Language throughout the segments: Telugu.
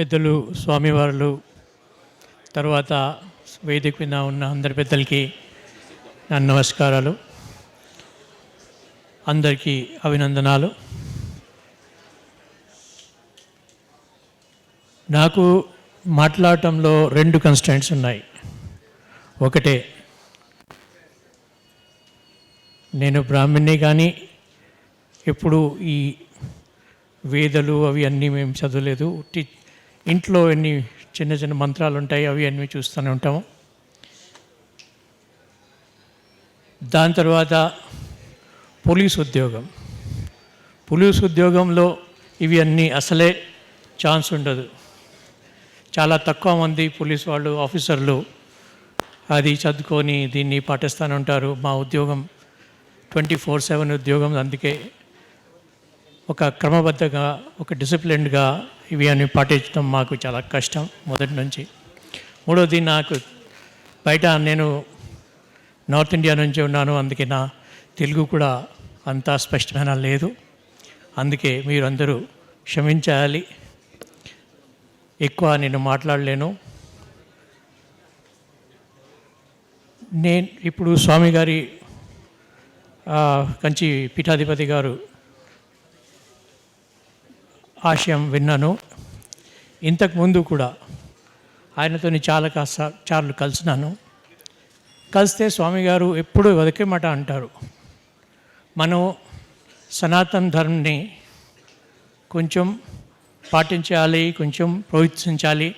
పెద్దలు స్వామివారులు తర్వాత వేదిక మీద ఉన్న అందరి పెద్దలకి నా నమస్కారాలు. అందరికీ అభినందనాలు. నాకు మాట్లాడటంలో రెండు కన్స్టెంట్స్ ఉన్నాయి. ఒకటే నేను బ్రాహ్మణ్ణి కానీ ఎప్పుడు ఈ వేదలు అవి అన్నీ మేము చదవలేదు. ఇంట్లో ఎన్ని చిన్న చిన్న మంత్రాలు ఉంటాయి అవి అన్నీ చూస్తూనే ఉంటాము. దాని తర్వాత పోలీస్ ఉద్యోగం. పోలీస్ ఉద్యోగంలో ఇవి అన్నీ అసలే ఛాన్స్ ఉండదు. చాలా తక్కువ మంది పోలీస్ వాళ్ళు ఆఫీసర్లు అది చదువుకొని దీన్ని పాటిస్తూనే ఉంటారు. మా ఉద్యోగం ట్వంటీ ఫోర్ సెవెన్ ఉద్యోగం అందుకే ఒక క్రమబద్ధంగా ఒక డిసిప్లిన్డ్గా ఇవి అన్ని పాటించడం మాకు చాలా కష్టం మొదటి నుంచి. మూడోది నాకు బయట నేను నార్త్ ఇండియా నుంచి ఉన్నాను అందుకే నా తెలుగు కూడా అంత స్పష్టమైన లేదు. అందుకే మీరు అందరూ క్షమించాలి. ఎక్కువ నేను మాట్లాడలేను. నేను ఇప్పుడు స్వామి గారి కంచి పీఠాధిపతి గారు ఆశయం విన్నాను. ఇంతకుముందు కూడా ఆయనతోని చాలా కాస్త చార్లు కలిసినాను. కలిస్తే స్వామి గారు ఎప్పుడూ ఒకే మాట అంటారు. మనం సనాతన ధర్మని కొంచెం పాటించాలి కొంచెం ప్రోత్సహించాలి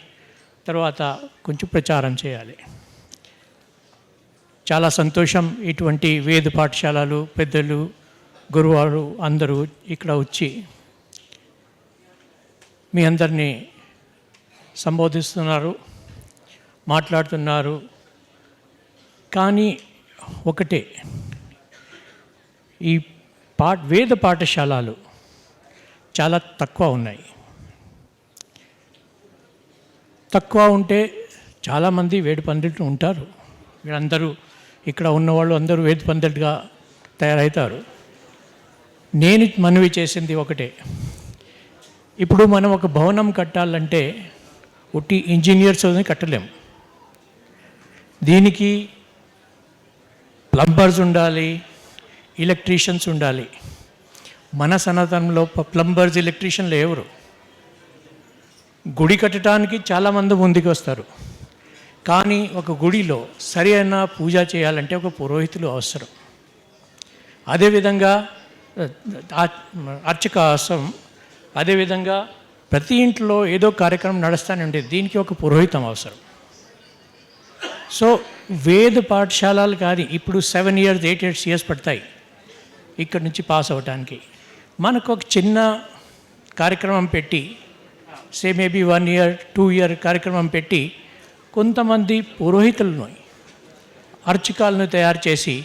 తర్వాత కొంచెం ప్రచారం చేయాలి. చాలా సంతోషం ఇటువంటి వేద పాఠశాలలు పెద్దలు గురువారు అందరూ ఇక్కడ వచ్చి మీ అందరినీ సంబోధిస్తున్నారు మాట్లాడుతున్నారు. కానీ ఒకటే ఈ పా వేద పాఠశాలలు చాలా తక్కువ ఉన్నాయి. తక్కువ ఉంటే చాలామంది వేడి పండితులు ఉంటారు. వీళ్ళందరూ ఇక్కడ ఉన్నవాళ్ళు అందరూ వేది పండితులుగా తయారవుతారు. నేను మనవి చేసింది ఒకటే. ఇప్పుడు మనం ఒక భవనం కట్టాలంటే ఉట్టి ఇంజనీర్స్ కట్టలేము దీనికి ప్లంబర్స్ ఉండాలి ఎలక్ట్రీషియన్స్ ఉండాలి. మన సనాతనంలో ప్లంబర్స్ ఎలక్ట్రీషియన్లు ఎవరు గుడి కట్టడానికి చాలామంది ముందుకు వస్తారు కానీ ఒక గుడిలో సరి అయిన పూజ చేయాలంటే ఒక పురోహితులు అవసరం. అదేవిధంగా అర్చక అవసరం అదేవిధంగా ప్రతి ఇంట్లో ఏదో కార్యక్రమం నడుస్తూనే ఉండేది దీనికి ఒక పురోహితం అవసరం. సో వేద పాఠశాలలు కానీ ఇప్పుడు seven years eight eights years పడతాయి. ఇక్కడ నుంచి పాస్ అవ్వడానికి మనకు ఒక చిన్న కార్యక్రమం పెట్టి say maybe one year two year కార్యక్రమం పెట్టి కొంతమంది పురోహితులను అర్చకాలను తయారు చేసి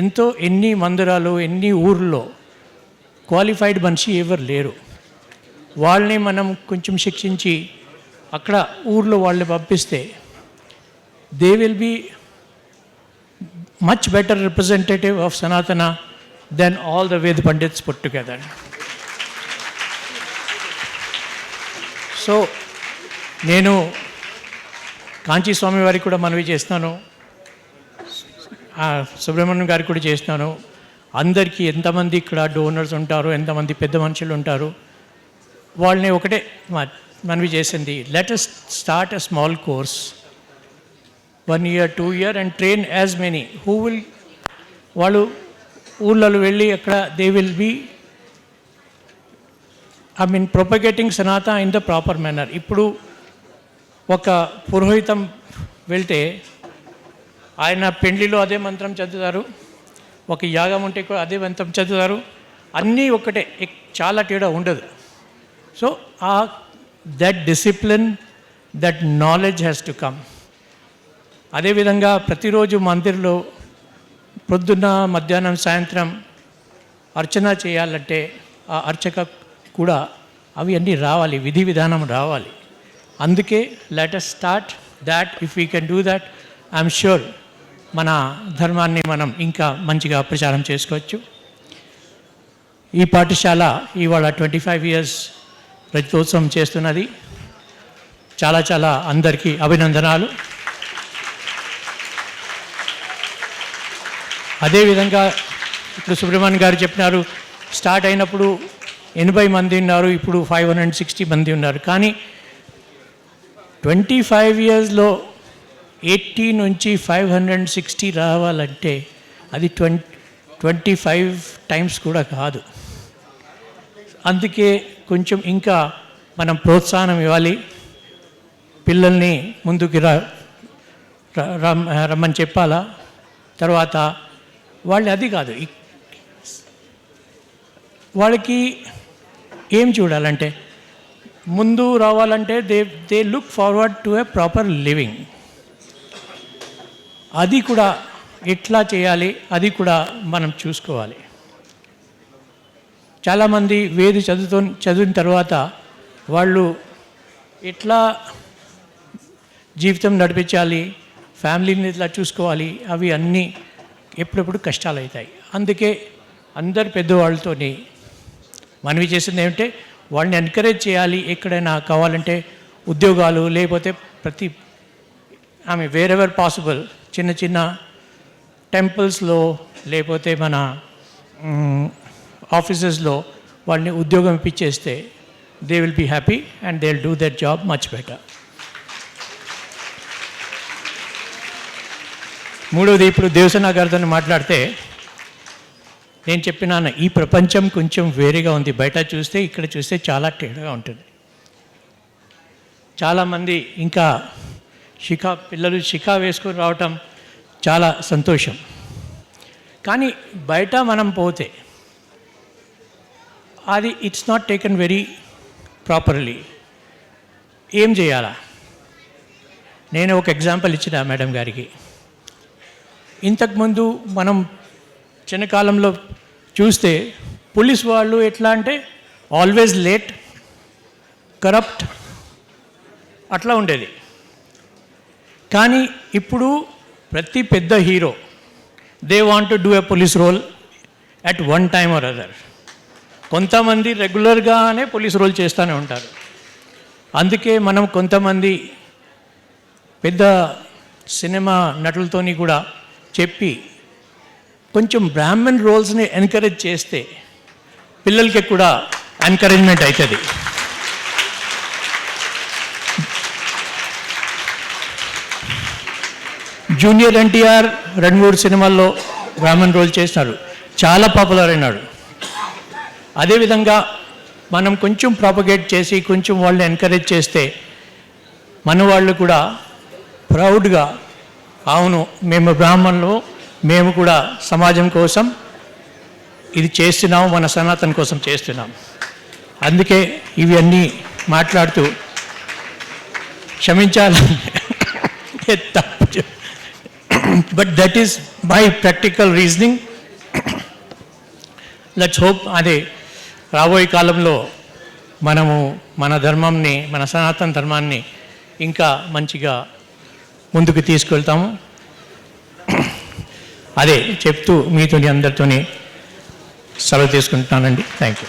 ఎంతో ఎన్ని మందిరాలు ఎన్ని ఊర్లో క్వాలిఫైడ్ మనిషి ఎవరు లేరు. వాళ్ళని మనం కొంచెం శిక్షించి అక్కడ ఊర్లో వాళ్ళని పంపిస్తే they will be much better representative of Sanatana then all the Veda pandits put together so నేను కాంచీ స్వామి వారికి కూడా మనవి చేస్తాను. సుబ్రహ్మణ్యం గారికి కూడా చేస్తున్నాను అందరికీ ఎంతమంది ఇక్కడ డోనర్స్ ఉంటారు ఎంతమంది పెద్ద మనుషులు ఉంటారు వాళ్ళని ఒకటే మ- మనవి చేసింది. Let us start a small course one year two year and train as many who will వాళ్ళు ఊళ్ళలో వెళ్ళి అక్కడ they will be I mean propagating సనాత in the proper manner ఇప్పుడు ఒక పురోహితం వెళ్తే ఆయన పెండ్లిలో అదే మంత్రం చదువుతారు. ఒక యాగం ఉంటే కూడా అదే మంత్రం చదువుతారు. అన్నీ ఒకటే. చాలా తేడా ఉండదు. సో ఆ that discipline that knowledge has to come అదేవిధంగా ప్రతిరోజు మందిర్లో పొద్దున్న మధ్యాహ్నం సాయంత్రం అర్చన చేయాలంటే ఆ అర్చక కూడా అవి అన్నీ రావాలి విధి విధానం రావాలి. అందుకే let start that if we can do that I'm sure మన ధర్మాన్ని మనం ఇంకా మంచిగా ప్రచారం చేసుకోవచ్చు. ఈ పాఠశాల ఇవాళ ట్వంటీ ఫైవ్ ఇయర్స్ రజతోత్సవం చేస్తున్నది. చాలా చాలా అందరికీ అభినందనాలు. అదేవిధంగా ఇప్పుడు సుబ్రహ్మణ్యం గారు చెప్పినారు స్టార్ట్ అయినప్పుడు ఎనభై మంది ఉన్నారు ఇప్పుడు ఫైవ్ హండ్రెడ్ సిక్స్టీ మంది ఉన్నారు. కానీ ట్వంటీ ఫైవ్ ఇయర్స్లో ఎయిటీ నుంచి ఫైవ్ హండ్రెడ్ సిక్స్టీ రావాలంటే అది ట్వంటీ ట్వంటీ ఫైవ్ టైమ్స్ కూడా కాదు. అందుకే కొంచెం ఇంకా మనం ప్రోత్సాహం ఇవ్వాలి. పిల్లల్ని ముందుకు రా ర- రమ్- రమ్మని చెప్పాలా? తర్వాత వాళ్ళు అది కాదు వాళ్ళకి ఏం చూడాలంటే ముందు రావాలంటే they they look forward to a proper living. అది కూడా ఎట్లా చేయాలి అది కూడా మనం చూసుకోవాలి. చాలామంది వేది చదువుతో చదివిన తర్వాత వాళ్ళు ఎట్లా జీవితం నడిపించాలి ఫ్యామిలీని ఇట్లా చూసుకోవాలి అవి అన్నీ ఎప్పుడెప్పుడు కష్టాలు అవుతాయి అందుకే అందరు పెద్దవాళ్ళతోని మనవి చేసింది ఏమంటే వాళ్ళని ఎంకరేజ్ చేయాలి ఎక్కడైనా కావాలంటే ఉద్యోగాలు లేకపోతే ప్రతి ఆమె వేరెవర్ పాసిబుల్ చిన్న చిన్న టెంపుల్స్లో లేకపోతే మన ఆఫీసెస్లో వాళ్ళని ఉద్యోగం ఇప్పించేస్తే they will be happy and they will do that job much better మూడవది ఇప్పుడు దేవసేన గారితో మాట్లాడితే నేను చెప్పినాను ఈ ప్రపంచం కొంచెం వేరేగా ఉంది. బయట చూస్తే ఇక్కడ చూస్తే చాలా తేడాగా ఉంటుంది. చాలామంది ఇంకా షికా పిల్లలు షికా వేసుకొని రావటం చాలా సంతోషం. కానీ బయట మనం పోతే అది it's not taken very properly ఏం చేయాలా? నేను ఒక ఎగ్జాంపుల్ ఇచ్చిన మేడం గారికి. ఇంతకుముందు మనం చిన్నకాలంలో చూస్తే పోలీస్ వాళ్ళు ఎట్లా అంటే ఆల్వేస్ లేట్ కరప్ట్ అట్లా ఉండేది. కానీ ఇప్పుడు ప్రతి పెద్ద hero they want to do a police role at one time or other కొంతమంది రెగ్యులర్గానే పోలీస్ రోల్ చేస్తూనే ఉంటారు. అందుకే మనం కొంతమంది పెద్ద సినిమా నటులతోని కూడా చెప్పి కొంచెం బ్రాహ్మణ్ రోల్స్ని ఎంకరేజ్ చేస్తే పిల్లలకి కూడా ఎంకరేజ్మెంట్ అవుతుంది జూనియర్ ఎన్టీఆర్ రెండు మూడు సినిమాల్లో బ్రాహ్మణ్ రోల్ చేసినారు. చాలా పాపులర్ అయినాడు. అదేవిధంగా మనం కొంచెం ప్రాపగేట్ చేసి కొంచెం వాళ్ళని ఎంకరేజ్ చేస్తే మన వాళ్ళు కూడా ప్రౌడ్గా అవును మేము బ్రాహ్మణులు మేము కూడా సమాజం కోసం ఇది చేస్తున్నాం మన సనాతన కోసం చేస్తున్నాం. అందుకే ఇవి అన్నీ మాట్లాడుతూ క్షమించాలి. తప్పు but that is my practical reasoning let's hope అదే రాబోయే కాలంలో మనము మన ధర్మంని మన సనాతన ధర్మాన్ని ఇంకా మంచిగా ముందుకు తీసుకెళ్తాము. అదే చెప్తూ మీతోని అందరితోని సెలవు తీసుకుంటున్నానండి. Thank you